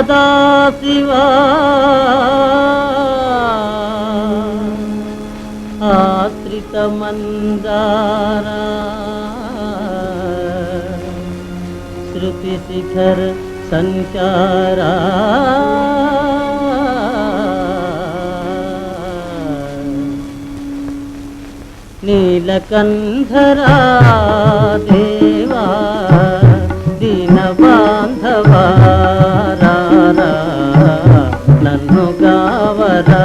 సదాశివా ఆశ్రితమందారా శృతిశిఖర సంచారా. నీలకంధరా దేవా. నన్ను గావరా.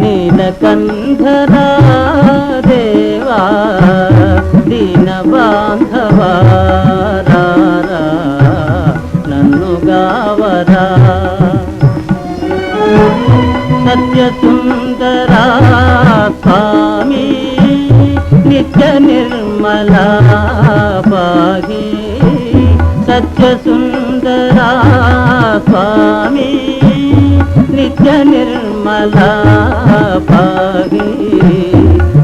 నీలకంధరా దేవా దీన బాంధవారా నన్ను గావరా. సత్యసుందరా స్వామి నిత్య నిర్మలా పాహి సత్యసుందర స్వామి నిత్య నిర్మలా పాహి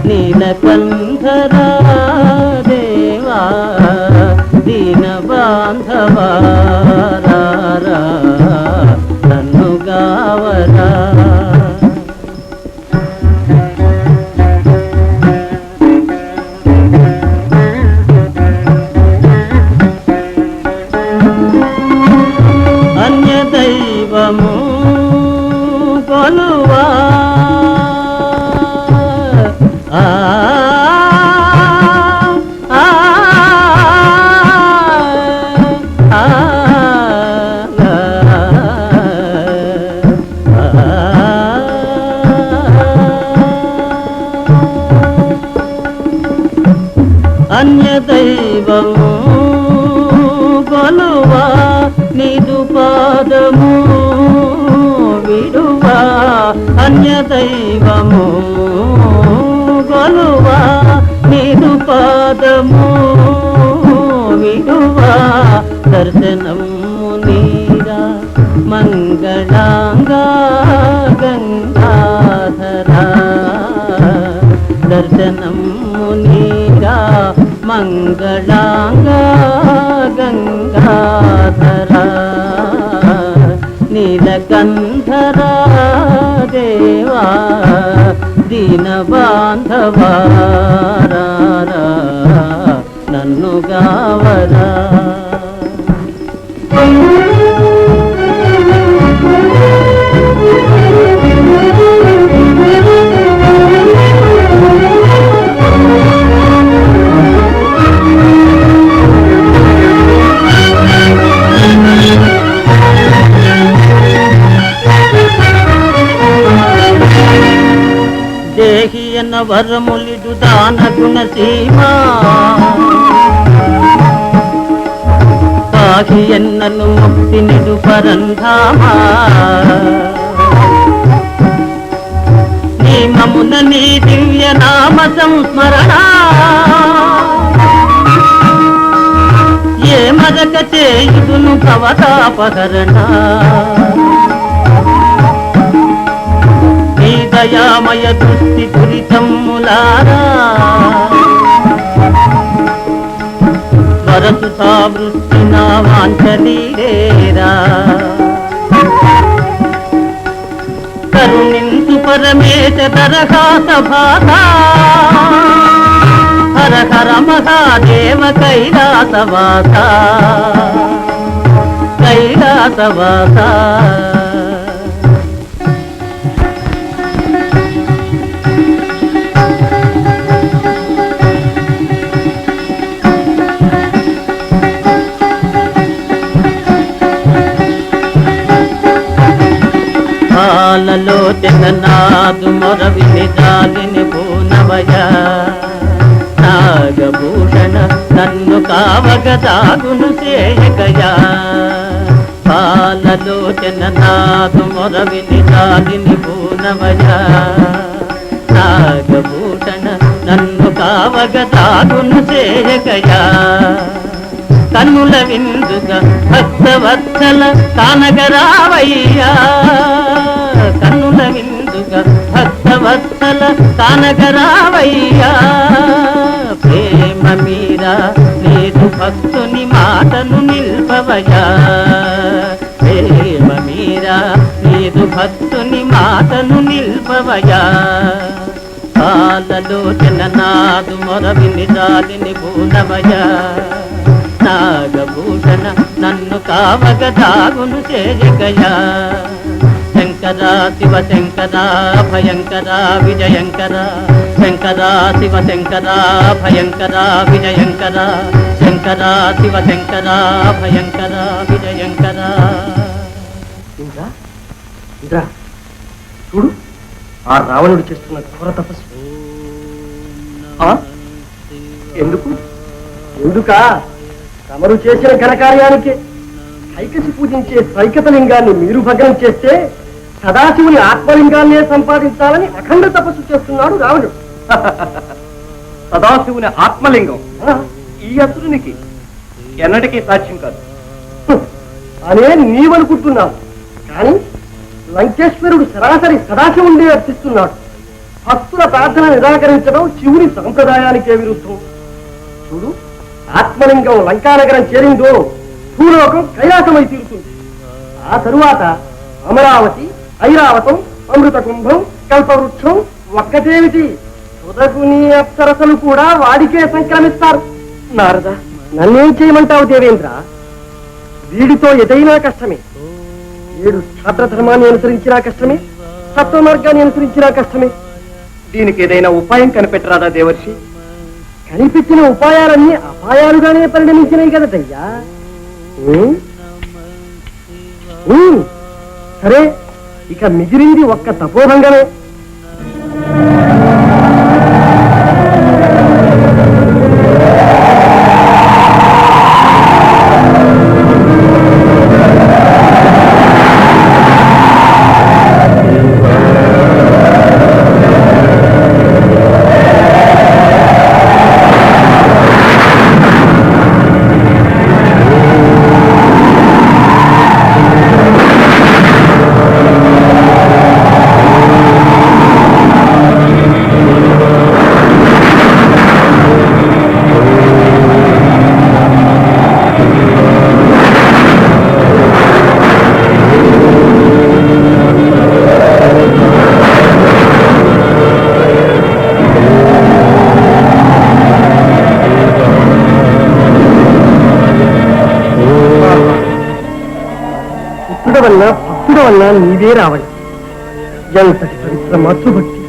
నీలకంధరా దేవా దీన బాంధవా కొలువా నీదు పాదము విడువా అన్య దైవము కొలువా నీదు పాదము విడువా దర్శనము నీరా మంగళాంగా గంగాధరా. దర్శనము నీరా మంగళాంగా గంగా గంగాధరా నీలకంధరా దేవా దీన బాంధవా నన్ను గావరా. వరములిడు దాన గుణ సీమా ఎన్నను ముక్తి నిడు పరంధామా నియమమున నీ దివ్య నామ సంస్మరణ. ఏ మరక చేయుదును భవతాపహరణ దయామయ దృష్టి దురితమ్ములారా వరసు సావృష్టి నా వాంఛలీరేరా కరుణింతు పరమేశ తరహాస భాష హర హర మహాదేవ కైలాసవాస. కైలాసవాస. కావగ చేయగయా? చేయకయా పాలలో మొరవిని దాగిని పూనవయ? నాగభూషణ నన్ను కావగ దాగును చేయగయా? కన్నుల విందుగా భక్తవత్సల కానగరావయ్యా? కన్నుల విందుగా భక్తవత్సల కానగరావయ్యా? ప్రేమ మీరా లేదు భక్తుని మాటను నిల్పవయా ప్రేమ మీరా లేదు భక్తుని మాటను నిల్పవయా కాలలోచన నాదు మొరవిని దాలిని భూనవయా నాగభూషణ నన్ను కావగ దాగును చేయగయా శంకరా శివ శంకరా భయంకరా విజయంకరా. శంకరా శివ శంకరా భయంకర విజయంకరా. శంకరా శివ శంకరా భయంకర విజయంకరా. ఇంద్రా ఇంద్రా చూడు ఆ రావణుడు చేస్తున్న ఘోర తపస్సు. ఎందుకు? ఎందుక? తమరు చేసిన ఘనకార్యానికి ఐకసి పూజించే సైకత లింగాన్ని మీరు భగ్నం చేస్తే సదాశివుని ఆత్మలింగాన్నే సంపాదించాలని అఖండ తపస్సు చేస్తున్నాడు రావణుడు. సదాశివుని ఆత్మలింగం. ఈ అసురునికి ఎన్నటికీ సాక్ష్యం కాదు. అనే నీవనుకుంటున్నావు. కానీ లంకేశ్వరుడు సరాసరి సదాశివుండే అర్పిస్తున్నాడు భక్తుల ప్రార్థన నిరాకరించడం శివుని సంప్రదాయానికే విరుద్ధం. చూడు ఆత్మలింగం లంకానగరం చేరిందో భూలోకం కైలాసమై తీరుతుంది. ఆ తరువాత అమరావతి ఐరావతం అమృత కుంభం కల్పవృక్షం ఒక్కటేమిటి? సుధకుని అప్సరసలు కూడా వాడికే సంక్రమిస్తారు. నారద. నన్నేం చేయమంటావు దేవేంద్ర? వీడితో ఎదైనా కష్టమే. ఏడు క్షాత్ర ధర్మాన్ని అనుసరించినా కష్టమే. సత్వ మార్గాన్ని అనుసరించినా కష్టమే. దీనికి ఏదైనా ఉపాయం కనిపెట్టరాదా దేవర్షి? కనిపెట్టిన ఉపాయాలన్నీ అపాయాలుగానే పరిణమించినాయి? ఉమ్. సరే ఇక మిగిలింది ఒక్క తపోభంగమే. వల్ల నీవే రావాలి. ఎంతటి పవిత్ర మాతృభక్తి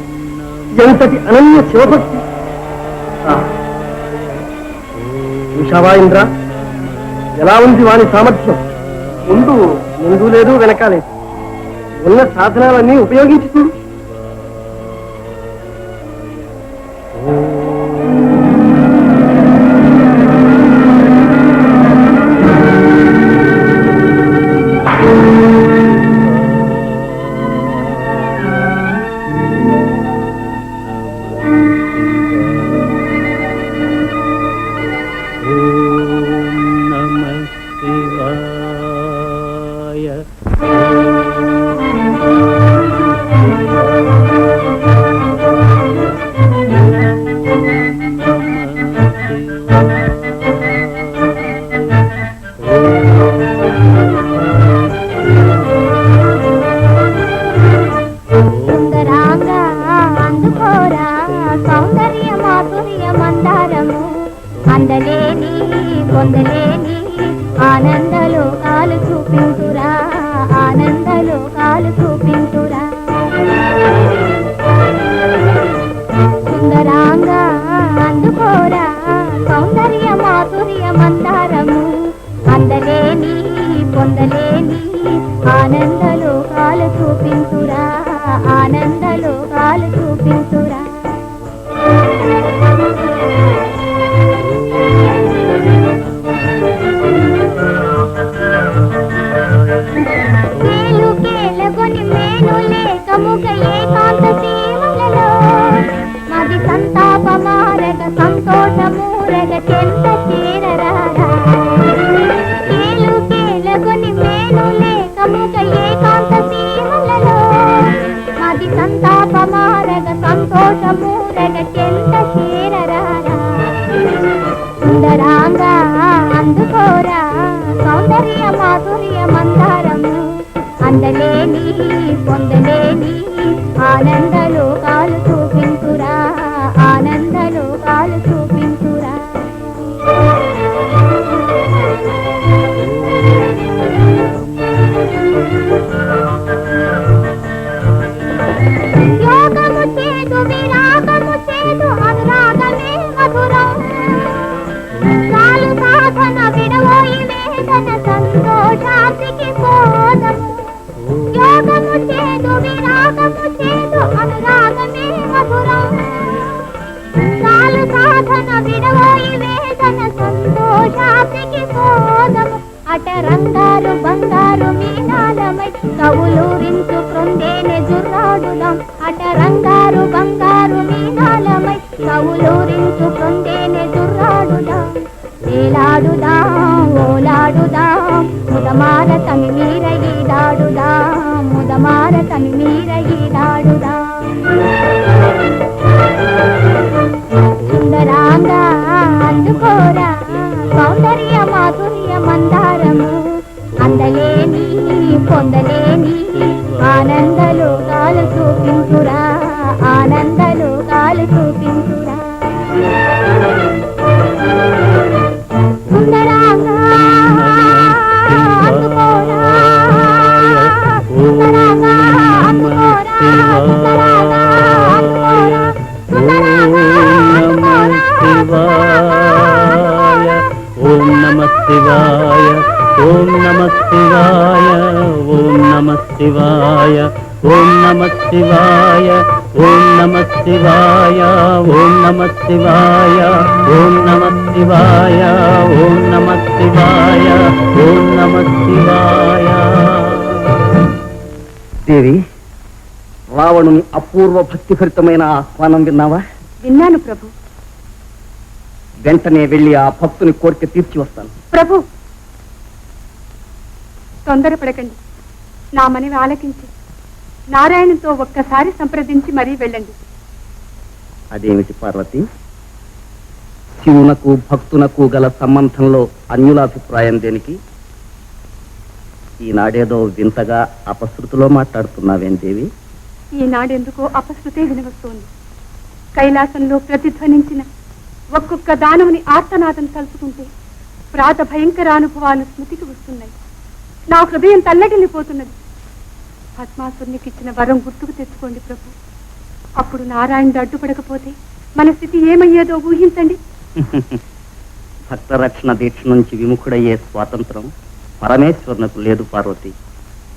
ఎంతటి అనన్య శివభక్తి. ఆ. చూశావా ఇంద్ర? ఎలా ఉంది వాని సామర్థ్యం? ముందు ముందు లేదు వెనకాలేదు. ఉన్న సాధనాలన్నీ ఉపయోగించి పొందలేని పొందలేని ఆనందలో కాలు చూపించురా ఆనందలో కాలు చూపించురా. సుందరాంగా అందుకోరా సౌందర్య మాధుర్య మందారము అందలేని పొందలేని ఆనందలో కాలు చూపించురా ఆనంద traga tiempo รสนุมิรยิ శివాయ. ఓం నమ శివాయ ఓం నమ శివాయ ఓం నమ శివాయ ఓం నమ శివాయ ఓం నమ శివాయ ఓం నమ శివాయ ఓం నమ శివాయ ఓం నమ శివాయ. దేవి రావణుని అపూర్వ భక్తిభరితమైన ఆహ్వానం విన్నావా? విన్నాను ప్రభు. వెంటనే వెళ్ళి ఆ భక్తుని కోరిక తీర్చి వస్తాను. ప్రభు తొందరపడకండి. నా మనవి ఆలకించి నారాయణతో ఒక్కసారి సంప్రదించి మరీ వెళ్ళండి. అదేమిటి పార్వతి? శివునకు భక్తునకు గల సంబంధంలో అన్యులాభిప్రాయం దేనికి? ఈనాడేదో వింతగా అపశృతిలో మాట్లాడుతున్నావేం దేవి? ఈనాడెందుకో అపశృతే వినవస్తోంది. కైలాసంలో ప్రతిధ్వనించిన ఒక్కొక్క దానవుని ఆర్తనాదం తలుచుకుంటే ప్రాత భయంకర అనుభవాలు స్మృతికి వస్తున్నాయి. నా హృదయం తల్లడిల్లిపోతున్నది పద్మాసురునికి ఇచ్చిన వరం గుర్తుకు తెచ్చుకోండి ప్రభు. అప్పుడు నారాయణుడు అడ్డుపడకపోతే మన స్థితి ఏమయ్యేదో ఊహించండి. భక్త రక్షణ దీక్ష నుంచి విముఖుడయ్యే స్వాతంత్రం పరమేశ్వరునకు లేదు పార్వతి.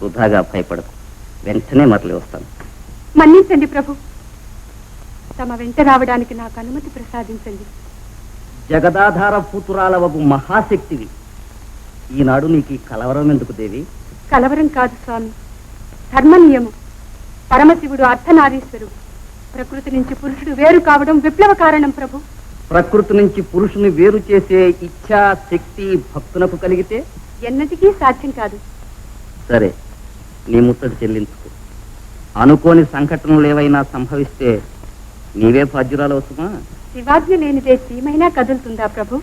వృధాగా భయపడకు. వెంటనే మరలి వస్తాను. మన్నించండి ప్రభు. తమ వెంట రావడానికి నాకు అనుమతి ప్రసాదించండి. జగదాధార పూతురాలవగు మహాశక్తివి. ఈనాడు నీకు ఈ కలవరం ఎందుకు దేవి? కలవరం కాదు స్వామి. ధర్మ నియమం. పరమశివుడు అర్ధనారీశ్వరుడు. ప్రకృతి నుంచి పురుషుడు వేరు కావడం విప్లవ కారణం ప్రభు. ప్రకృతి నుంచి పురుషుని వేరు చేసే ఇచ్ఛా శక్తి భక్తునకు కలిగితే? ఎన్నటికీ సాధ్యం కాదు. సరే నీ ముత్తడి చెల్లించుకో. అనుకోని సంఘటనలు ఏవైనా సంభవిస్తే నీవే బాధ్యురాలవుతుమా శివాజ్ఞ లేనిదే చీమైనా కదులుతుందా ప్రభు?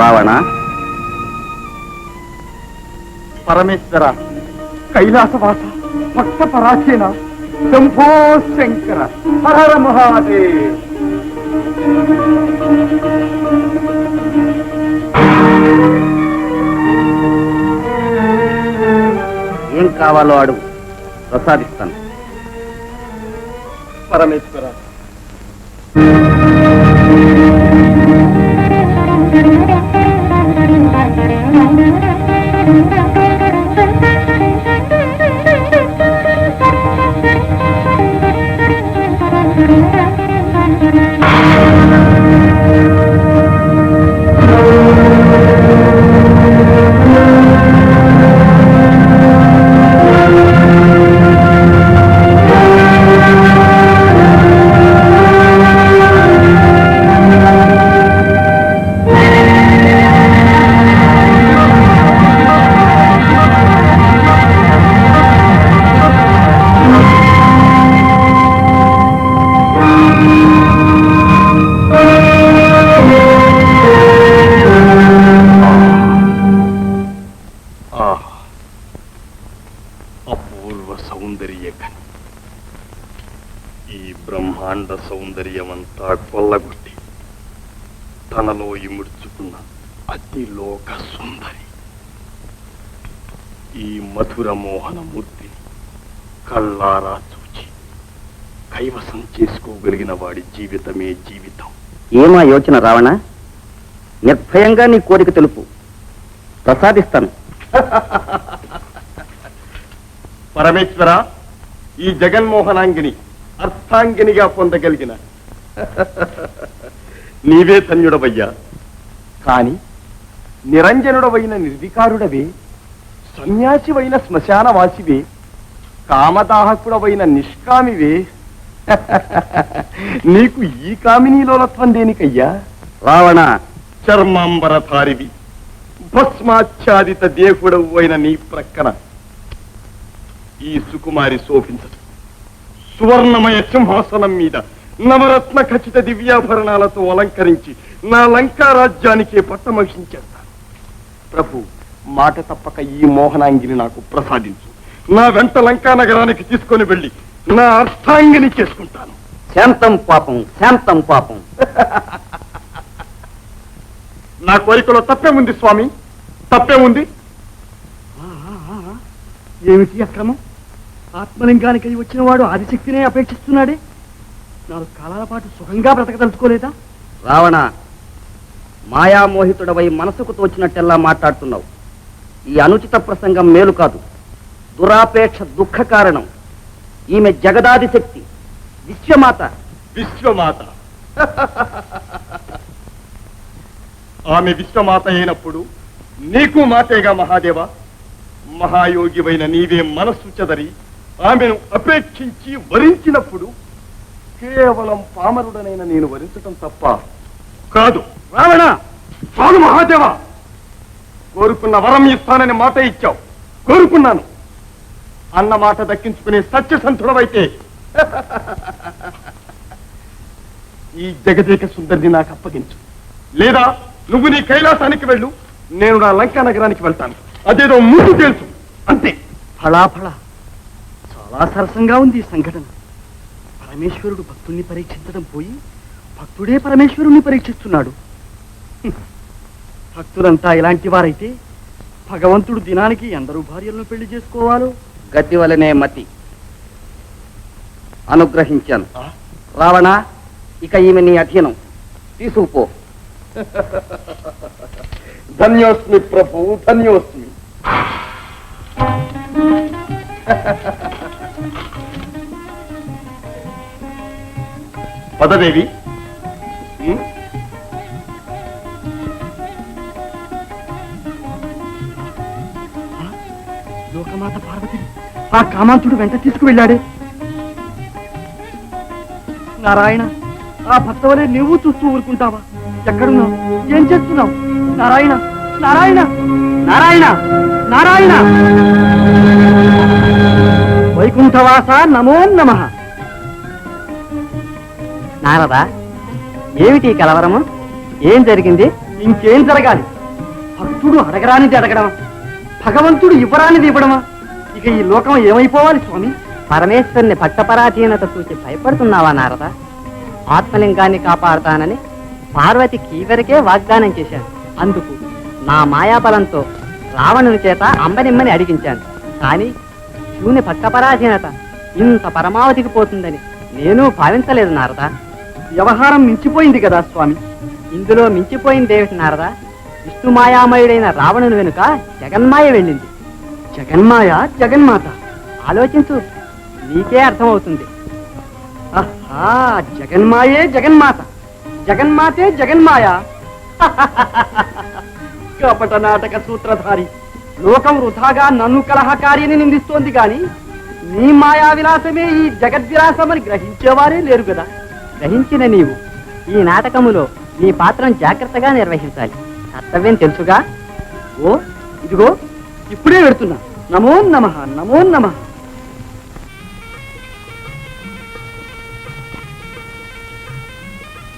రావణ? పరమేశ్వర కైలాసవాస భక్త పరాచీన శంభో శంకర హర మహాదేవ్. కావాలో అడుగు ప్రసాదిస్తాను. పరమేశ్వర. ఈ బ్రహ్మాండ సౌందర్యమంతా కొల్లగొట్టి తనలో ఇముడ్చుకున్న అతి లోక సుందరి. ఈ మధుర మోహన మూర్తిని కళ్ళారా చూచి కైవసం చేసుకోగలిగిన వాడి జీవితమే జీవితం. ఏమా యోచన రావణ? నిర్భయంగా నీ కోరిక తెలుపు. ప్రసాదిస్తాను. పరమేశ్వర ఈ జగన్మోహనాంగిని అర్థాంగినిగా పొందగలిగిన. నీవే ధన్యుడవయ్యా. కాని నిరంజనుడవైన నిర్వికారుడవే సన్యాసివైన శ్మశానవాసివే కామదాహకుడవైన నిష్కామివే. నీకు ఈ కామినీలోలత్వం దేనికయ్యా? రావణ చర్మాంబరధారివి. భస్మాచ్ఛాదిత దేహుడవు అయిన నీ ప్రక్కన. ఈ సుకుమారి శోభించదు. సువర్ణమయ సింహాసనం మీద నవరత్న ఖచ్చిత దివ్యాభరణాలతో అలంకరించి నా లంకా రాజ్యానికే పట్టమహించేస్తాను ప్రభు మాట తప్పక ఈ మోహనాంగిని నాకు ప్రసాదించు. నా వెంట లంకా నగరానికి తీసుకొని వెళ్ళి నా అర్థాంగిని చేసుకుంటాను. శాంతం పాపం శాంతం పాపం. నా కోరికలో తప్పే ఉంది స్వామి. తప్పే ఉంది. ఏమిటి అక్రమం? ఆత్మలింగానికి వచ్చిన వాడు ఆదిశక్తినే అపేక్షిస్తున్నాడే. నాలుగు కాలాల పాటు సుఖంగా బ్రతకదలుచుకోలేదా? రావణ మాయామోహితుడవై మనసుకు తోచినట్టెల్లా మాట్లాడుతున్నావు. ఈ అనుచిత ప్రసంగం మేలు కాదు. దురాపేక్ష దుఃఖ కారణం. ఈమె జగదాది శక్తి విశ్వమాత. విశ్వమాత. ఆమె విశ్వమాత అయినప్పుడు నీకు మాతేగా మహాదేవ. మహాయోగివైన నీవే మనస్సు చెదరి. ఆమెను అపేక్షించి వరించినప్పుడు కేవలం పామరుడనైన నేను వరించటం తప్ప కాదు. రావణ! చాలు మహాదేవ! కోరుకున్న వరం ఇస్తానని మాట ఇచ్చావు. కోరుకున్నాను. అన్న మాట దక్కించుకునే సత్యసంతుడవైతే. ఈ జగదేక సుందరిని నాకు అప్పగించు. లేదా నువ్వు నీ కైలాసానికి వెళ్ళు. నేను నా లంకా నగరానికి వెళ్తాను. అదేదో ముందు తెలుసు. అంతే. ఫళాఫళ. చాలా సరసంగా ఉంది ఈ సంఘటన. పరమేశ్వరుడు భక్తుణ్ణి పరీక్షించడం పోయి భక్తుడే పరమేశ్వరుణ్ణి పరీక్షిస్తున్నాడు. భక్తులంతా ఇలాంటి వారైతే భగవంతుడు దినానికి ఎందరు భార్యలను పెళ్ళి చేసుకోవాలో? గతి వలనే మతి. అనుగ్రహించాను. రావణ ఇక ఈమె నీ అధీనం. తీసుకుపో. ధన్యోస్మి ప్రభు ధన్యోస్మి. పదదేవి. లోకమాత పార్వతి ఆ కామాంతుడు వెంట తీసుకువెళ్ళాడే. నారాయణ ఆ భర్త వలె నువ్వు చూస్తూ ఊరుకుంటావా? ఎక్కడున్నావు? ఏం చేస్తున్నావు? నారాయణ నారాయణ నారాయణ నారాయణ! వైకుంఠవాస నమో నమ! నారదా ఏమిటి కలవరము? ఏం జరిగింది? ఇంకేం జరగాలి? భక్తుడు అడగరానిది అడగడమా? భగవంతుడు ఇవ్వరానిది ఇవ్వడమా? ఇక ఈ లోకం ఏమైపోవాలి స్వామి? పరమేశ్వరుని భక్తపరాధీనత చూసి భయపడుతున్నావా నారదా? ఆత్మలింగాన్ని కాపాడుతానని పార్వతి కీవరికే వాగ్దానం చేశాను. అందుకు నా మాయాబలంతో రావణుని చేత అంబనిమ్మని అడిగించాను. కానీ శివుని భక్తపరాధీనత ఇంత పరమావధికి పోతుందని నేను భావించలేదు నారదా. వ్యవహారం మించిపోయింది కదా స్వామి. ఇందులో మించిపోయిందేమిటి నారదా? విష్ణుమాయామయుడైన రావణుని వెనుక జగన్మాయ వెళ్ళింది. జగన్మాయ జగన్మాత. ఆలోచించు నీకే అర్థమవుతుంది. ఆహా జగన్మాయే జగన్మాత. జగన్మాతే జగన్మాయ. కపట నాటక సూత్రధారి. లోకం వృధాగా నన్ను కలహకారిని నిందిస్తోంది కాని నీ మాయా విలాసమే ఈ జగద్విలాసమని గ్రహించేవారే లేరు కదా. గ్రహించిన నీవు. ఈ నాటకములో నీ పాత్రను జాగ్రత్తగా నిర్వహించాలి. కర్తవ్యం తెలుసుగా? ఓ ఇదిగో ఇప్పుడే పెడుతున్నా నమో నమ నమో నమ.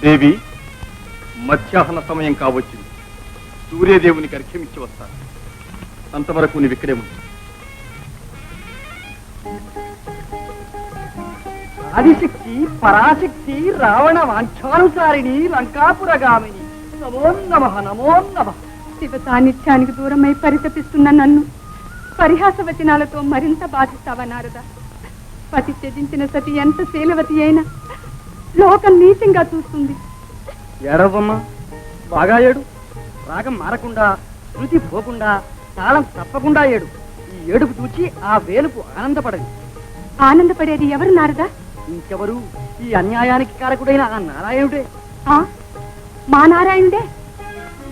దేవి మధ్యాహ్న సమయం కావచ్చింది. సూర్యదేవునికి అర్ఘ్యమిచ్చి వస్తాను. అంతవరకు నీవు ఇక్కడే ఉంది ఆదిశక్తి పరాశక్తి రావణ వాంఛానుసారిణి లంకాపురగామిని. నమో నమ నమో నమ. శివ సాన్నిధ్యానికి దూరమై పరితపిస్తున్న నన్ను. పరిహాస వచనాలతో మరింత బాధిస్తావా నారద? పతి త్యజించిన సతి ఎంత శీలవతి అయినా లోకం నీచంగా చూస్తుంది. ఏడవమ్మా. బాగా ఏడు. రాగం మారకుండా శృతి పోకుండా తాళం తప్పకుండా ఏడు. ఈ ఏడుపు చూచి ఆ వేలుపు ఆనందపడదు ఆనందపడేది ఎవరు నారదా? ఇంకెవరు? ఈ అన్యాయానికి కారకుడైన ఆ నారాయణుడే. ఆ? మా నారాయణుడే?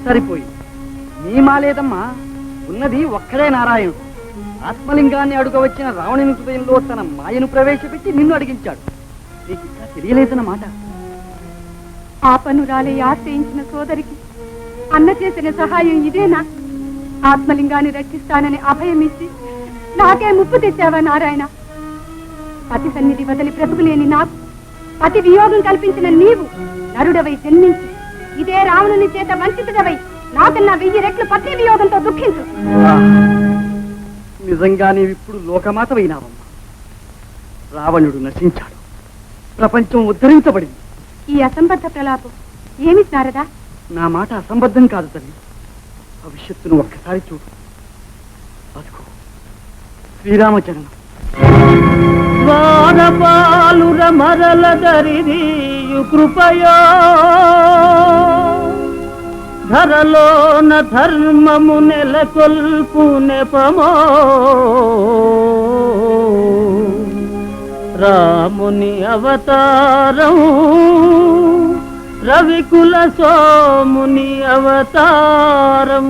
సరిపోయింది నీ మాలేదమ్మా ఉన్నది ఒక్కడే నారాయణుడు. ఆత్మలింగాన్ని అడుగవచ్చిన రావణుని హృదయంలో తన మాయను ప్రవేశపెట్టి నిన్ను అడిగించాడు. నీకు ఇంకా తెలియలేదన్నమాట ఆపనురాలే ఆశ్రయించిన సోదరికి అన్న చేసిన సహాయం ఇదేనా? ఆత్మలింగాన్ని రక్షిస్తానని అభయమిచ్చి నాకే ముప్పు తెచ్చావా నారాయణ? పతి సన్నిధి వదిలి బ్రతుకులేని నాకు పతి వియోగం కల్పించిన నీవు నరుడవై జన్మించి. ఇదే రావణుని చేత వంచితుడవై నాకన్నా వెయ్యి రెట్లు పతి వియోగంతో దుఃఖించు. నిజంగా నీవిప్పుడు లోకమాతవైనావమ్మా. రావణుడు నశించాడు. ప్రపంచం ఉద్ధరించబడింది. ఈ అసంబద్ధ ప్రలాపం ఏమి నారదా? నా మాట అసంబద్ధం కాదు తల్లి. భవిష్యత్తును ఒక్కసారి చూడు. అదిగో శ్రీరామచరణం. ద్వారపాలుర మరల దరిదీయు కృపయో. ధరలోన ధర్మము నెలకొల్పు నెపమో. రాముని అవతారం రవికుల సోముని అవతారం.